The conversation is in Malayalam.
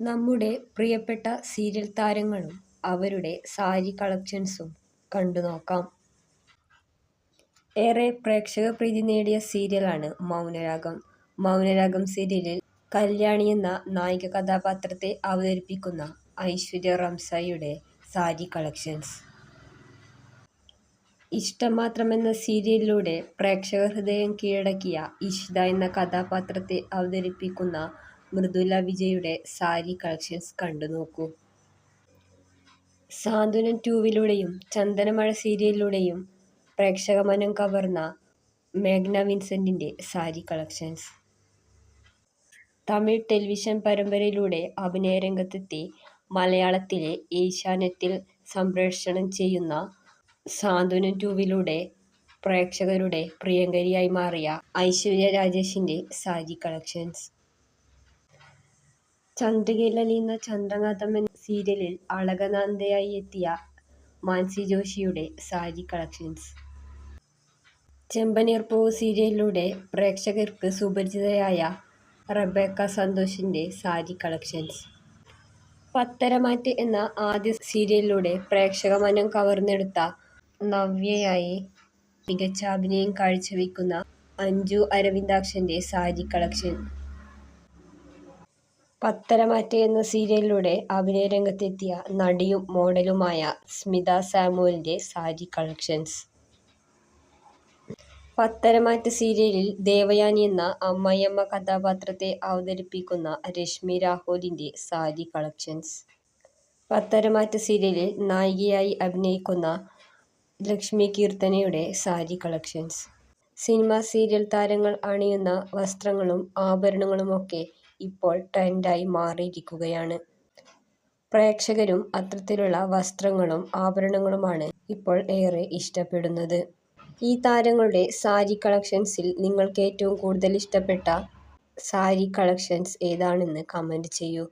നമ്മുടെ പ്രിയപ്പെട്ട സീരിയൽ താരങ്ങളും അവരുടെ സാരി കളക്ഷൻസും കണ്ടു നോക്കാം. ഏറെ പ്രേക്ഷക പ്രീതി നേടിയ സീരിയലാണ് മൗനരാഗം. മൗനരാഗം സീരിയലിൽ കല്യാണി എന്ന നായിക കഥാപാത്രത്തെ അവതരിപ്പിക്കുന്ന ഐശ്വര്യ റംസായിയുടെ സാരി കളക്ഷൻസ്. ഇഷ്ടം മാത്രം എന്ന സീരിയലിലൂടെ പ്രേക്ഷക ഹൃദയം കീഴടക്കിയ ഇഷിത എന്ന കഥാപാത്രത്തെ അവതരിപ്പിക്കുന്ന മൃദുല വിജയുടെ സാരി കളക്ഷൻസ് കണ്ടു നോക്കൂ. സാന്ത്വനം ട്യൂവിലൂടെയും ചന്ദനമഴ സീരിയലിലൂടെയും പ്രേക്ഷക മനം കവർന്ന മേഘ്ന വിൻസെന്റിന്റെ സാരി കളക്ഷൻസ്. തമിഴ് ടെലിവിഷൻ പരമ്പരയിലൂടെ അഭിനയരംഗത്തെത്തി മലയാളത്തിലെ ഏഷ്യാനെറ്റിൽ സംപ്രേഷണം ചെയ്യുന്ന സാന്ത്വനം ട്യൂവിലൂടെ പ്രേക്ഷകരുടെ പ്രിയങ്കരിയായി മാറിയ ഐശ്വര്യ രാജേഷിന്റെ സാരി കളക്ഷൻസ്. ചന്ദ്രികയിൽ അലിയുന്ന ചന്ദ്രകാന്തം എന്ന സീരിയലിൽ അളകനന്ദയായി എത്തിയ മാൻസി ജോഷിയുടെ സാരി കളക്ഷൻസ്. ചെമ്പനീർപ്പൂവ് സീരിയലിലൂടെ പ്രേക്ഷകർക്ക് സുപരിചിതയായ റബേക്ക സന്തോഷിന്റെ സാരി കളക്ഷൻസ്. പത്തരമാറ്റ് എന്ന ആദ്യ സീരിയലിലൂടെ പ്രേക്ഷക മനം കവർന്നെടുത്ത നവ്യയായി മികച്ച അഭിനയം കാഴ്ചവെക്കുന്ന അഞ്ജു അരവിന്ദാക്ഷന്റെ സാരി കളക്ഷൻ. പത്തരമാറ്റ് എന്ന സീരിയലിലൂടെ അഭിനയ രംഗത്തെത്തിയ നടിയും മോഡലുമായ സ്മിത സാമുവലിന്റെ സാരി കളക്ഷൻസ്. പത്തരമാറ്റ് സീരിയലിൽ ദേവയാനി എന്ന അമ്മയമ്മ കഥാപാത്രത്തെ അവതരിപ്പിക്കുന്ന രശ്മി രാഹോലിന്റെ സാരി കളക്ഷൻസ്. പത്തരമാറ്റ് സീരിയലിൽ നായികയായി അഭിനയിക്കുന്ന ലക്ഷ്മി കീർത്തനയുടെ സാരി കളക്ഷൻസ്. സിനിമ സീരിയൽ താരങ്ങൾ അണിയുന്ന വസ്ത്രങ്ങളും ആഭരണങ്ങളുമൊക്കെ ഇപ്പോൾ ട്രെൻഡായി മാറിയിരിക്കുകയാണ്. പ്രേക്ഷകരും അത്തരത്തിലുള്ള വസ്ത്രങ്ങളും ആഭരണങ്ങളുമാണ് ഇപ്പോൾ ഏറെ ഇഷ്ടപ്പെടുന്നത്. ഈ താരങ്ങളുടെ സാരി കളക്ഷൻസിൽ നിങ്ങൾക്ക് ഏറ്റവും കൂടുതൽ ഇഷ്ടപ്പെട്ട സാരി കളക്ഷൻസ് ഏതാണെന്ന് കമന്റ് ചെയ്യൂ.